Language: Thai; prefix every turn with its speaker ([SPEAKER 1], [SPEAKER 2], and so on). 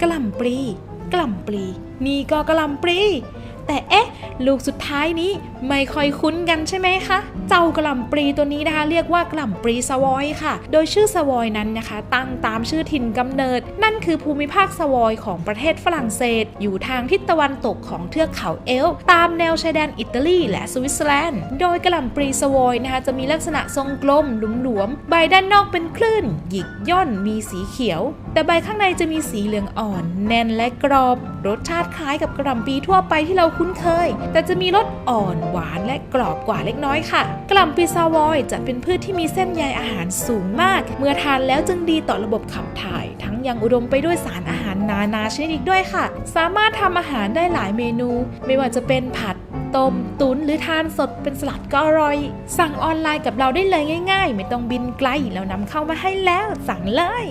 [SPEAKER 1] กะล่ำปลีกะล่ำปลีนี่ก็กะล่ำปลีแต่เอ๊ะ ลูกสุดท้ายนี้ไม่ค่อยคุ้นกันใช่ไหมคะ เจ้ากระหล่ำปลีตัวนี้นะคะ เรียกว่ากระหล่ำปลีสวอยค่ะ โดยชื่อสวอยนั้นนะคะ ตั้งตามชื่อถิ่นกำเนิด นั่นคือภูมิภาคสวอยของประเทศฝรั่งเศส อยู่ทางทิศตะวันตกของเทือกเขาเอล์ตามแนวชายแดนอิตาลีและสวิตเซอร์แลนด์ โดยกระหล่ำปลีสวอยนะคะจะมีลักษณะทรงกลมหลวมๆใบด้านนอกเป็นคลื่น หยิกย่อนมีสีเขียว แต่ใบข้างในจะมีสีเหลืองอ่อน แน่นและกรอบ รสชาติคล้ายกับกระหล่ำปลีทั่วไปที่เราคุ้นเคยแต่จะมีรสอ่อนหวานและกรอบกว่าเล็กน้อยค่ะ กล่ำปีซาวอยจะเป็นพืชที่มีเส้นใยอาหารสูงมาก เมื่อทานแล้วจึงดีต่อระบบขับถ่าย ทั้งยังอุดมไปด้วยสารอาหารนานาชนิดอีกด้วยค่ะ สามารถทำอาหารได้หลายเมนู ไม่ว่าจะเป็นผัดต้มตุ๋นหรือทานสดเป็นสลัดก็อร่อย สั่งออนไลน์กับเราได้เลยง่าย ๆ ไม่ต้องบินไกลเรานำเข้ามาให้แล้วสั่งเลย